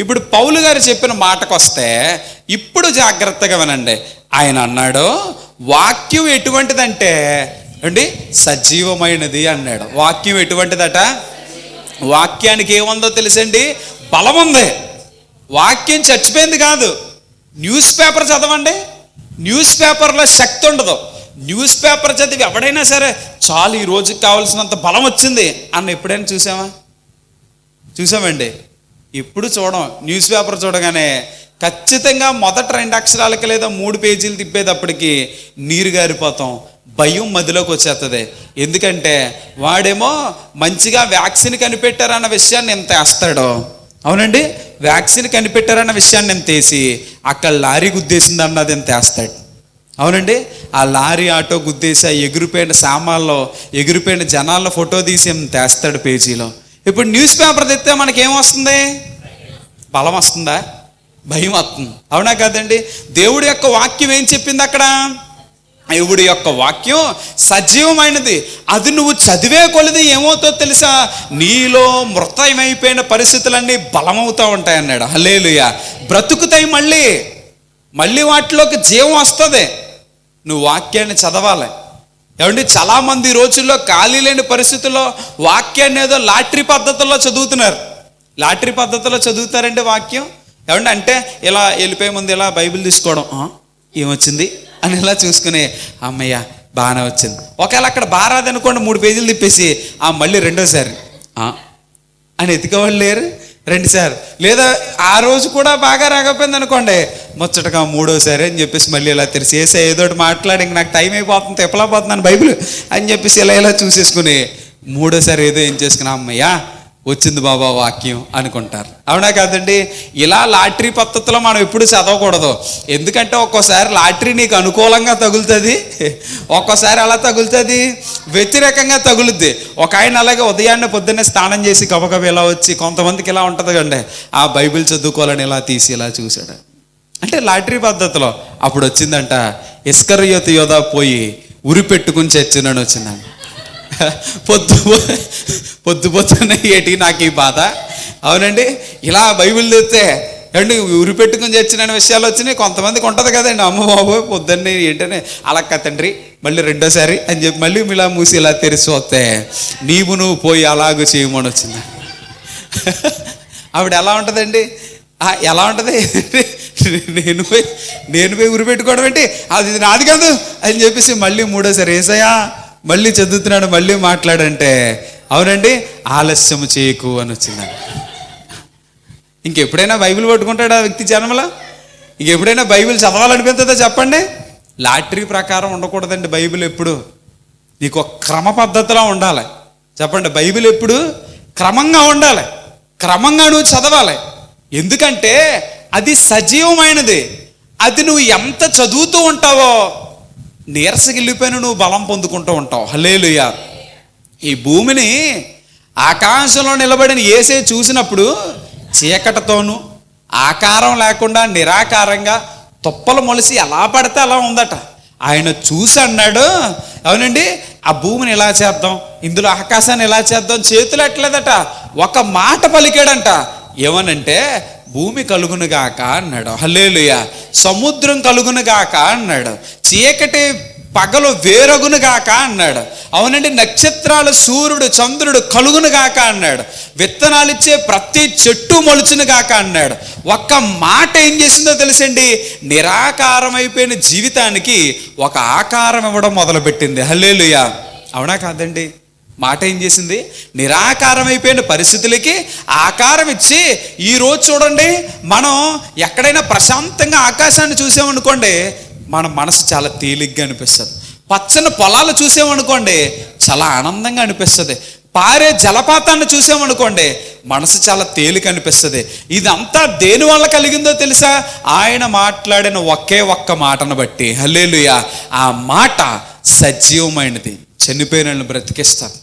ఇప్పుడు పౌలు గారు చెప్పిన మాటకు వస్తే ఇప్పుడు జాగ్రత్తగా వినండి. ఆయన అన్నాడు వాక్యం ఎటువంటిదంటే అండి సజీవమైనది అన్నాడు. వాక్యం ఎటువంటిదట? వాక్యానికి ఏముందో తెలుసండి? బలం ఉంది. వాక్యం చచ్చిపోయింది కాదు. న్యూస్ పేపర్ చదవండి. న్యూస్ పేపర్లో శక్తి ఉండదు. న్యూస్ పేపర్ చదివి ఎవడైనా సరే చాలు ఈ రోజుకి కావాల్సినంత బలం వచ్చింది అన్న ఎప్పుడైనా చూసామా చూసామండి. ఎప్పుడు చూడం న్యూస్ పేపర్ చూడగానే ఖచ్చితంగా మొదట రెండు అక్షరాలకి లేదా మూడు పేజీలు తిప్పేటప్పటికి నీరు గారిపోతాం భయం మదిలోకి వచ్చేస్తుంది ఎందుకంటే వాడేమో మంచిగా వ్యాక్సిన్ కనిపెట్టారన్న విషయాన్ని ఎంత వేస్తాడో. అవునండి? వ్యాక్సిన్ కనిపెట్టారన్న విషయాన్ని ఎంత వేసి అక్కడ లారీ గుద్దేసింది అన్నది ఎంత వేస్తాడు. అవునండి? ఆ లారీ ఆటో గుద్దేసి ఆ ఎగిరిపోయిన సామాన్లో ఎగిరిపోయిన జనాల్లో ఫోటో తీసి ఎంత వేస్తాడు పేజీలో. ఇప్పుడు న్యూస్ పేపర్ తెస్తే మనకేం వస్తుంది? బలం వస్తుందా? భయం వస్తుంది. అవునా కాదండి? దేవుడి యొక్క వాక్యం ఏం చెప్పింది అక్కడ? దేవుడి యొక్క వాక్యం సజీవమైనది. అది నువ్వు చదివే కొలది ఏమవుతో తెలుసా? నీలో మృతమైపోయిన పరిస్థితులన్నీ బలమవుతూ ఉంటాయి అన్నాడు హలేలుయ బ్రతుకుతాయి మళ్ళీ. మళ్ళీ వాటిలోకి జీవం వస్తుంది. నువ్వు వాక్యాన్ని చదవాలి. ఏమండి చాలామంది ఈ రోజుల్లో ఖాళీ లేని పరిస్థితుల్లో వాక్యాన్ని ఏదో లాటరీ పద్ధతుల్లో చదువుతున్నారు. లాటరీ పద్ధతిలో చదువుతారండి వాక్యం? ఏమండి అంటే ఇలా వెళ్ళిపోయే ముందు ఇలా బైబిల్ తీసుకోవడం ఏమొచ్చింది? అని ఇలా చూసుకుని అమ్మయ్య బాగానే వచ్చింది. ఒకవేళ అక్కడ బారాదనుకోండి మూడు పేజీలు తిప్పేసి ఆ మళ్ళీ రెండోసారి. అని ఎతికేవాళ్ళు లేరు? రెండుసార్లు లేదా ఆ రోజు కూడా బాగా రాకపోయింది అనుకోండి. ముచ్చటగా మూడోసారి అని చెప్పేసి మళ్ళీ ఇలా తెరిచి వేసే ఏదో మాట్లాడి ఇంక నాకు టైం అయిపోతుంది ఎప్పలా పోతున్నాను బైబిల్ అని చెప్పేసి ఇలా ఇలా చూసేసుకుని మూడోసారి ఏదో ఏం చేసుకున్నా అమ్మయ్యా వచ్చింది బాబా వాక్యం అనుకుంటారు. అవునా కాదండి? ఇలా లాటరీ పద్ధతిలో మనం ఎప్పుడు చదవకూడదు. ఎందుకంటే ఒక్కోసారి లాటరీ నీకు అనుకూలంగా తగులుతుంది. ఒక్కోసారి అలా తగులుతుంది. వ్యతిరేకంగా తగులుద్ది. ఒక ఆయన అలాగే ఉదయాన్నే పొద్దున్నే స్నానం చేసి గబగబ ఇలా వచ్చి కొంతమందికి ఇలా ఉంటుంది కండి. ఆ బైబిల్ చదువుకోవాలని ఇలా తీసి ఇలా చూశాడు. అంటే లాటరీ పద్ధతిలో అప్పుడు వచ్చిందంట ఇస్కరయోత యోధ పోయి ఉరి పెట్టుకుని చచ్చినని వచ్చిందంట. పొద్దు పొద్దు పొద్దున్న ఏటి నాకు ఈ బాధ. అవునండి ఇలా బైబిల్ తెస్తే అండి ఉరి పెట్టుకుని చచ్చిన విషయాలు వచ్చినాయి కొంతమందికి ఉంటుంది కదండి. అమ్మ బాబు పొద్దున్నే ఏంటనే అలా తండ్రి మళ్ళీ రెండోసారి అని చెప్పి మళ్ళీ ఇలా మూసి ఇలా తెరిచి వస్తే నీవు నువ్వు పోయి అలాగూ చేయమని వచ్చింది. ఆవిడ ఎలా ఉంటుందండి? ఆ, ఎలా ఉంటుంది? నేను పోయి నేను పోయి ఉరి పెట్టుకోవడం ఏంటి? అది ఇది నాది కాదు అని చెప్పేసి మళ్ళీ మూడోసారి ఏసయ్యా మళ్ళీ చదువుతున్నాడు మళ్ళీ మాట్లాడంటే అవునండి ఆలస్యం చేయకు అని వచ్చిందండి ఇంకెప్పుడైనా బైబిల్ పట్టుకుంటాడా ఆ వ్యక్తి జన్మలో? ఇంకెప్పుడైనా బైబిల్ చదవాలనిపిస్తుందో చెప్పండి? లాటరీ ప్రకారం ఉండకూడదండి బైబిల్ ఎప్పుడు. నీకు ఒక క్రమ పద్ధతిలో ఉండాలి. చెప్పండి బైబిల్ ఎప్పుడు క్రమంగా ఉండాలి. క్రమంగా నువ్వు చదవాలి. ఎందుకంటే అది సజీవమైనది. అది నువ్వు ఎంత చదువుతూ ఉంటావో నీరసగిల్లిపోయిన నువ్వు బలం పొందుకుంటూ ఉంటావు. హలేలుయ ఈ భూమిని ఆకాశంలో నిలబడిన ఏసే చూసినప్పుడు చీకటితోనూ ఆకారం లేకుండా నిరాకారంగా తుప్పలు మొలిసి ఎలా పడితే అలా ఉందట. ఆయన చూసి అన్నాడు అవునండి ఆ భూమిని ఎలా చేద్దాం? ఇందులో ఆకాశాన్ని ఎలా చేద్దాం? చేతులు ఎట్లేదట ఒక మాట పలికాడంట. ఏమనంటే భూమి కలుగునుగాక అన్నాడు. హలేలుయ సముద్రం కలుగునుగాక అన్నాడు. చీకటి పగలు వేరగునుగాక అన్నాడు. అవునండి నక్షత్రాలు సూర్యుడు చంద్రుడు కలుగునుగాక అన్నాడు. విత్తనాలు ఇచ్చే ప్రతి చెట్టు మొలుచునుగాక అన్నాడు. ఒక్క మాట ఏం చేసిందో తెలుసండి? నిరాకారమైపోయిన జీవితానికి ఒక ఆకారం ఇవ్వడం మొదలుపెట్టింది. హల్లేలుయా. అవునా కాదండి? మాట ఏం చేసింది? నిరాకారమైపోయిన పరిస్థితులకి ఆకారం ఇచ్చి ఈ రోజు చూడండి మనం ఎక్కడైనా ప్రశాంతంగా ఆకాశాన్ని చూసామనుకోండి మన మనసు చాలా తేలిగ్గా అనిపిస్తుంది. పచ్చని పొలాలు చూసామనుకోండి చాలా ఆనందంగా అనిపిస్తుంది. పారే జలపాతాన్ని చూసామనుకోండి మనసు చాలా తేలిక అనిపిస్తుంది. ఇదంతా దేని వల్ల కలిగిందో తెలుసా? ఆయన మాట్లాడిన ఒకే ఒక్క మాటను బట్టి. హల్లేలుయ. ఆ మాట సజీవమైనది. చనిపోయిన వాళ్ళని బ్రతికిస్తారు